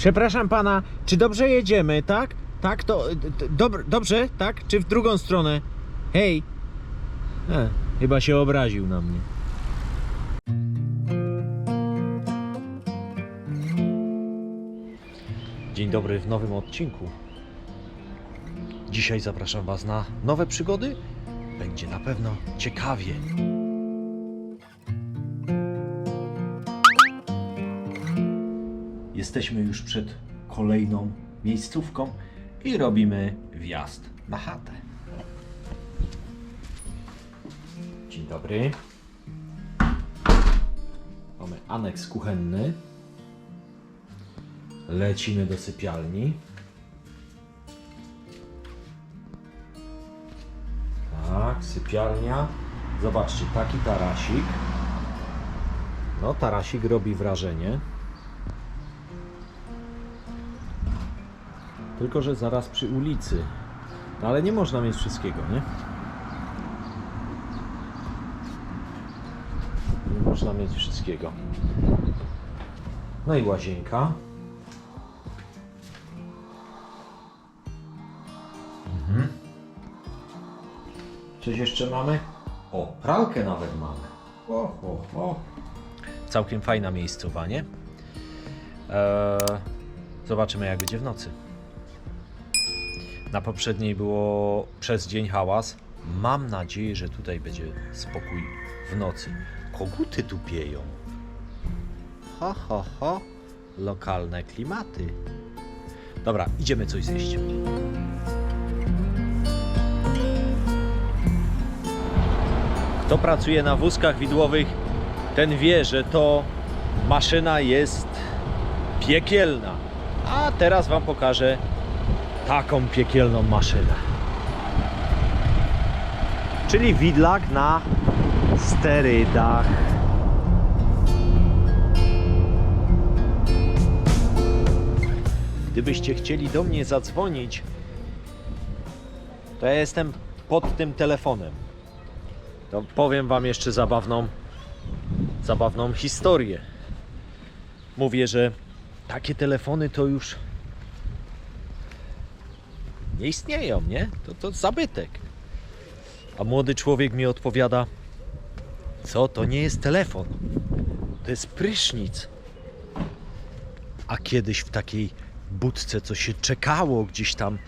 Przepraszam pana, czy dobrze jedziemy, tak? Tak, to. Dob dobrze, tak? Czy w drugą stronę? Hej! E, chyba się obraził na mnie. Dzień dobry w nowym odcinku. Dzisiaj zapraszam Was na nowe przygody. Będzie na pewno ciekawie. Jesteśmy już przed kolejną miejscówką i robimy wjazd na chatę. Dzień dobry. Mamy aneks kuchenny. Lecimy do sypialni. Tak, sypialnia. Zobaczcie, taki tarasik. No, tarasik robi wrażenie. Tylko, że zaraz przy ulicy. No, ale nie można mieć wszystkiego, nie? Nie można mieć wszystkiego. No i łazienka. Mhm. Coś jeszcze mamy? O, pralkę nawet mamy. O, o, o. Całkiem fajna miejscowa, nie? Eee, zobaczymy jak będzie w nocy. Na poprzedniej było przez dzień hałas. Mam nadzieję, że tutaj będzie spokój w nocy. Koguty tu pieją. Ho, ho, ho. Lokalne klimaty. Dobra, idziemy coś zjeść. Kto pracuje na wózkach widłowych, ten wie, że to maszyna jest piekielna. A teraz Wam pokażę taką piekielną maszynę. Czyli widlak na sterydach. Gdybyście chcieli do mnie zadzwonić, to ja jestem pod tym telefonem. To powiem wam jeszcze zabawną zabawną historię. Mówię, że takie telefony to już nie istnieją, nie? To, to zabytek. A młody człowiek mi odpowiada: Co to nie jest telefon? To jest prysznic. A kiedyś w takiej budce, co się czekało gdzieś tam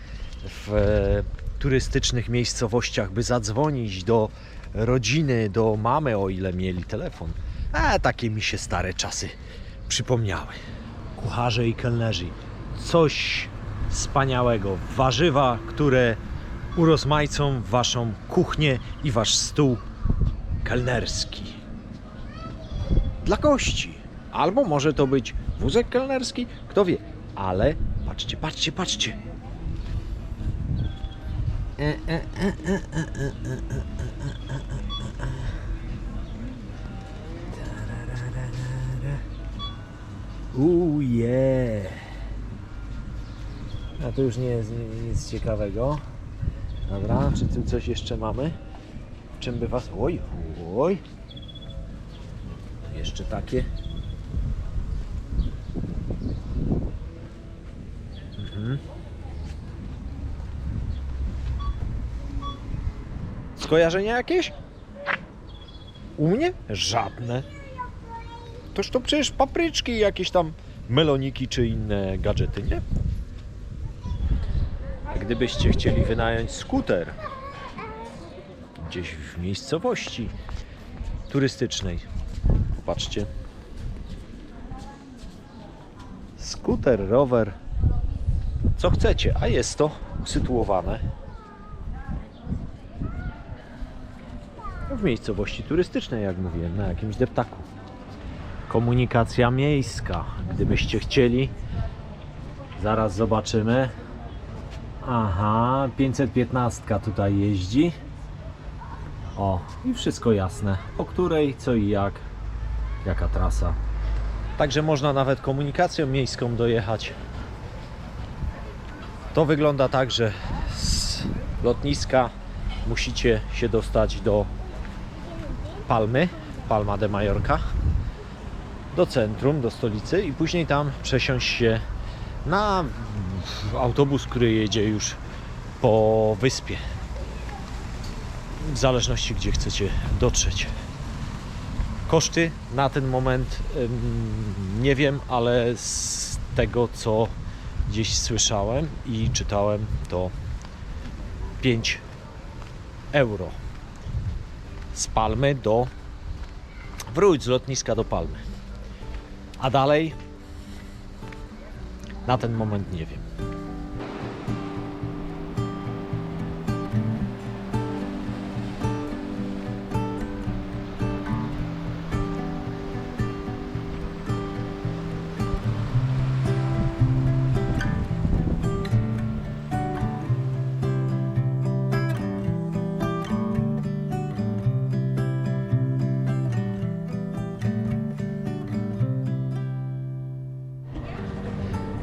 w e, turystycznych miejscowościach, by zadzwonić do rodziny, do mamy, o ile mieli telefon. A takie mi się stare czasy przypomniały. Kucharze i kelnerzy. Coś wspaniałego. Warzywa, które urozmaicą waszą kuchnię i wasz stół kelnerski. Dla gości. Albo może to być wózek kelnerski, kto wie. Ale patrzcie, patrzcie, patrzcie. Uuu, yeah. To już nie jest ni- nic ciekawego. Dobra, czy tu coś jeszcze mamy? Czym by was... Oj, oj. Jeszcze takie. Mhm. Skojarzenia jakieś? U mnie? Żadne. Toż to przecież papryczki, jakieś tam meloniki czy inne gadżety, nie? Gdybyście chcieli wynająć skuter gdzieś w miejscowości turystycznej, popatrzcie. Skuter, rower, co chcecie, a jest to usytuowane w miejscowości turystycznej, jak mówiłem, na jakimś deptaku komunikacja miejska. Gdybyście chcieli, zaraz zobaczymy. Aha, 515 tutaj jeździ. O, i wszystko jasne. O której, co i jak, jaka trasa. Także można nawet komunikacją miejską dojechać. To wygląda tak, że z lotniska musicie się dostać do Palmy, Palma de Mallorca do centrum, do stolicy i później tam przesiąść się na autobus, który jedzie już po wyspie. W zależności gdzie chcecie dotrzeć. Koszty na ten moment nie wiem, ale z tego co gdzieś słyszałem i czytałem to 5 euro z Palmy do wróć z lotniska do Palmy. A dalej na ten moment nie wiem.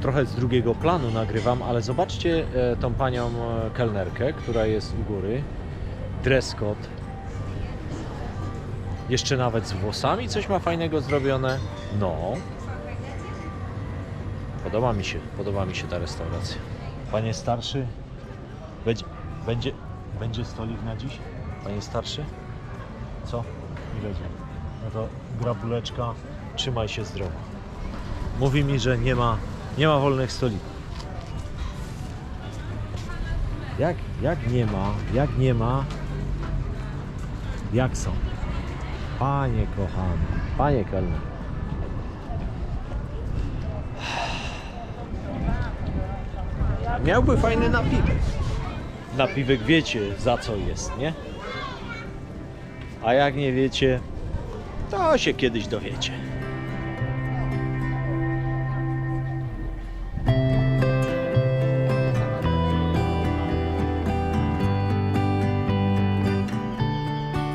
Trochę z drugiego planu nagrywam, ale zobaczcie e, tą panią e, kelnerkę, która jest u góry. Dress code. Jeszcze nawet z włosami coś ma fajnego zrobione. No. Podoba mi się, podoba mi się ta restauracja. Panie starszy, będzie, będzie, będzie stolik na dziś? Panie starszy? Co? Nie będzie. No to grabuleczka, trzymaj się zdrowo. Mówi mi, że nie ma nie ma wolnych stolików. Jak, jak nie ma, jak nie ma, jak są? Panie kochany, panie kelner. Miałby fajny napiwek. Napiwek wiecie za co jest, nie? A jak nie wiecie, to się kiedyś dowiecie.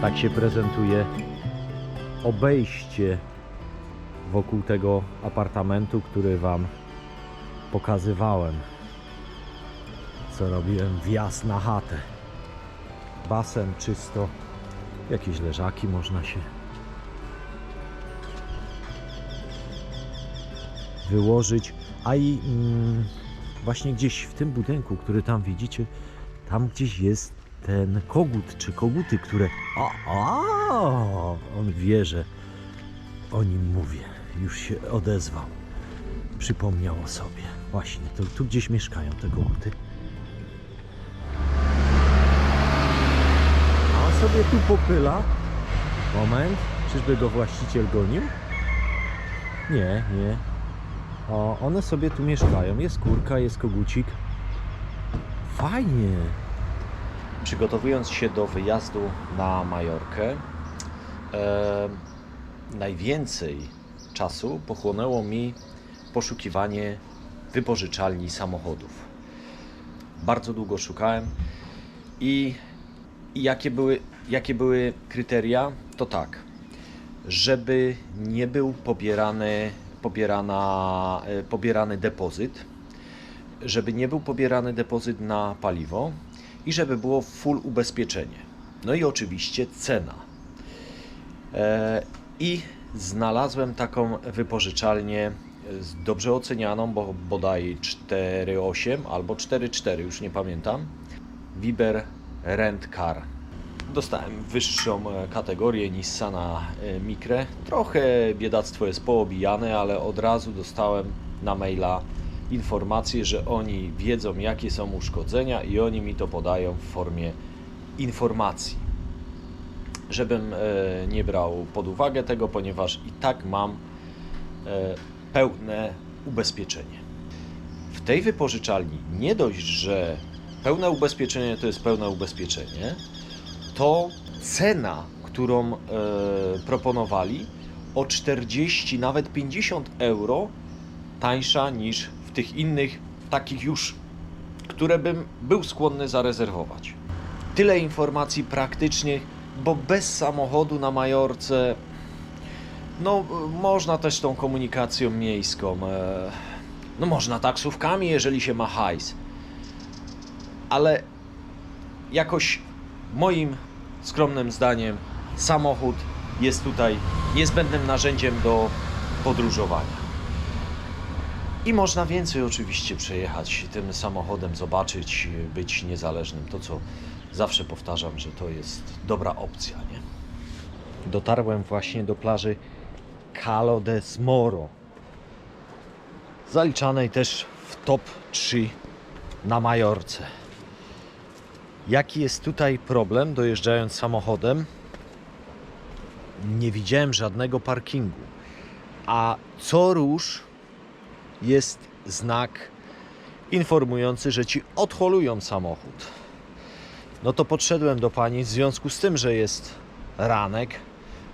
Tak się prezentuje obejście wokół tego apartamentu, który Wam pokazywałem. Co robiłem? Wjazd na chatę. Basen czysto, jakieś leżaki można się wyłożyć. A i mm, właśnie gdzieś w tym budynku, który tam widzicie, tam gdzieś jest ten kogut czy koguty, które. A, a, on wie, że o nim mówię. Już się odezwał. Przypomniał o sobie. Właśnie, to, tu gdzieś mieszkają te koguty. A on sobie tu popyla. Moment, czyżby go właściciel gonił? Nie, nie. O, one sobie tu mieszkają. Jest kurka, jest kogucik. Fajnie. Przygotowując się do wyjazdu na Majorkę, e, najwięcej czasu pochłonęło mi poszukiwanie wypożyczalni samochodów. Bardzo długo szukałem i, i jakie, były, jakie były kryteria? To tak, żeby nie był pobierany, pobierana, e, pobierany depozyt, żeby nie był pobierany depozyt na paliwo, i żeby było full ubezpieczenie. No i oczywiście cena. E, I znalazłem taką wypożyczalnię z- dobrze ocenianą, bo bodaj 4,8 albo 4,4, już nie pamiętam. Viber Rent Car. Dostałem wyższą e, kategorię Nissana e, Micre. Trochę biedactwo jest poobijane, ale od razu dostałem na maila informację, że oni wiedzą jakie są uszkodzenia i oni mi to podają w formie informacji. Żebym e, nie brał pod uwagę tego, ponieważ i tak mam e, pełne ubezpieczenie. W tej wypożyczalni nie dość, że pełne ubezpieczenie to jest pełne ubezpieczenie, to cena, którą e, proponowali o 40, nawet 50 euro tańsza niż tych innych, takich już, które bym był skłonny zarezerwować. Tyle informacji praktycznych, bo bez samochodu na Majorce, no można też tą komunikacją miejską, e, no można taksówkami, jeżeli się ma hajs, ale jakoś moim skromnym zdaniem samochód jest tutaj niezbędnym narzędziem do podróżowania. I można więcej oczywiście przejechać tym samochodem, zobaczyć, być niezależnym. To, co zawsze powtarzam, że to jest dobra opcja, nie? Dotarłem właśnie do plaży Calo des Moro. Zaliczanej też w top 3 na Majorce. Jaki jest tutaj problem dojeżdżając samochodem? Nie widziałem żadnego parkingu. A co róż jest znak informujący, że ci odholują samochód. No to podszedłem do pani w związku z tym, że jest ranek,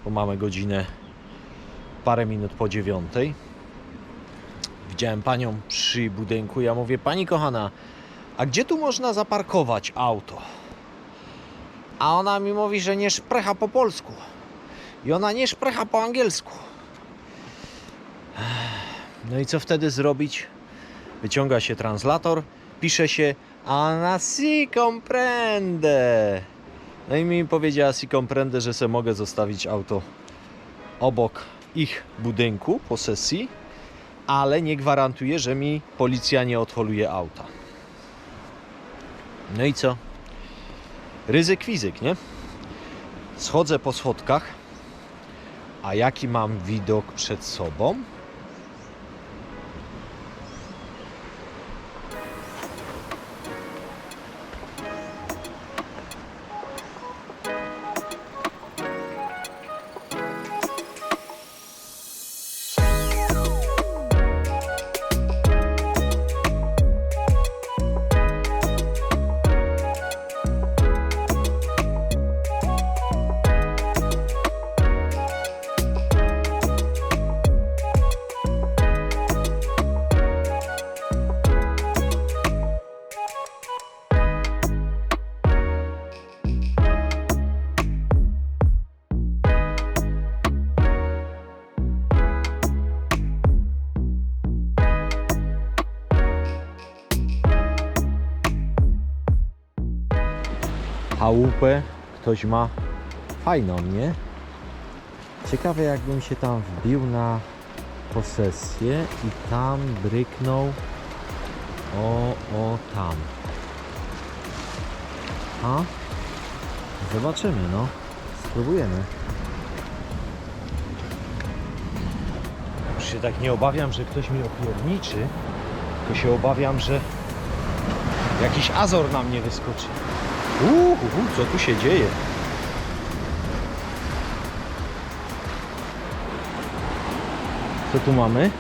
bo mamy godzinę parę minut po dziewiątej. Widziałem panią przy budynku. Ja mówię, pani kochana, a gdzie tu można zaparkować auto? A ona mi mówi, że nie szprecha po polsku. I ona nie szprecha po angielsku. No i co wtedy zrobić? Wyciąga się translator, pisze się Ana si comprende. No i mi powiedziała si comprende, że se mogę zostawić auto obok ich budynku po sesji, ale nie gwarantuje, że mi policja nie odholuje auta. No i co? Ryzyk fizyk, nie? Schodzę po schodkach, a jaki mam widok przed sobą? Chałupę ktoś ma fajną, nie? Ciekawe jakbym się tam wbił na posesję i tam bryknął o, o tam. A? Zobaczymy, no. Spróbujemy. Już się tak nie obawiam, że ktoś mi opierniczy, tylko się obawiam, że jakiś azor na mnie wyskoczy. Uuu, co tu się dzieje? Co tu mamy?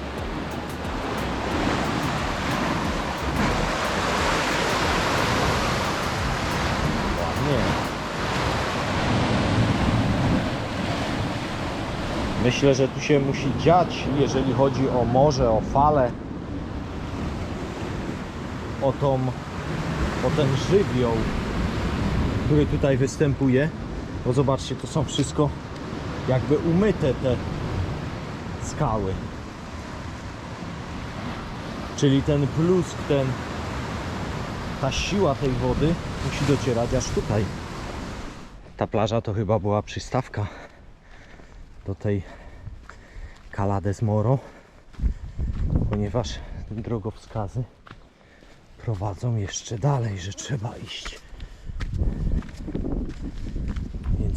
Myślę, że tu się musi dziać, jeżeli chodzi o morze, o fale, o tą, o ten żywioł który tutaj występuje. Bo zobaczcie, to są wszystko jakby umyte te skały. Czyli ten plusk, ten, ta siła tej wody musi docierać aż tutaj. Ta plaża to chyba była przystawka do tej Cala des Moro, ponieważ drogowskazy prowadzą jeszcze dalej, że trzeba iść.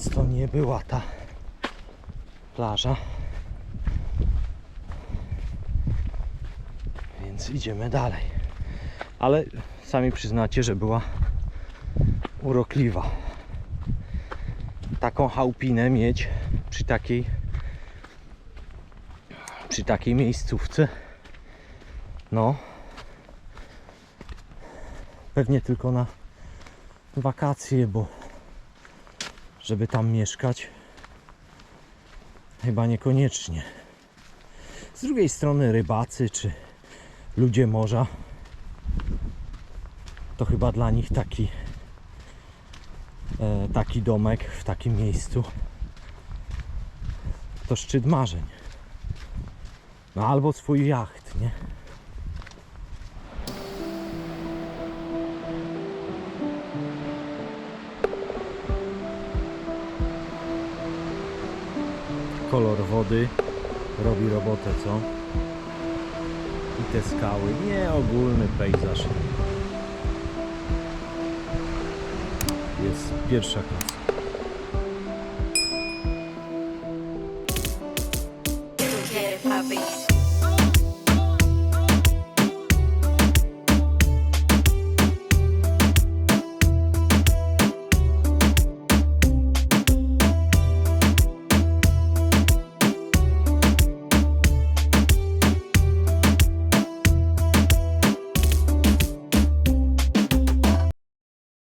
To nie była ta plaża. Więc idziemy dalej. Ale sami przyznacie, że była urokliwa. Taką chałupinę mieć przy takiej przy takiej miejscówce no pewnie tylko na wakacje, bo żeby tam mieszkać chyba niekoniecznie. Z drugiej strony rybacy czy ludzie morza to chyba dla nich taki e, taki domek w takim miejscu to szczyt marzeń. No albo swój jacht, nie? Kolor wody robi robotę, co? I te skały. Nie ogólny pejzaż. Jest pierwsza klasa.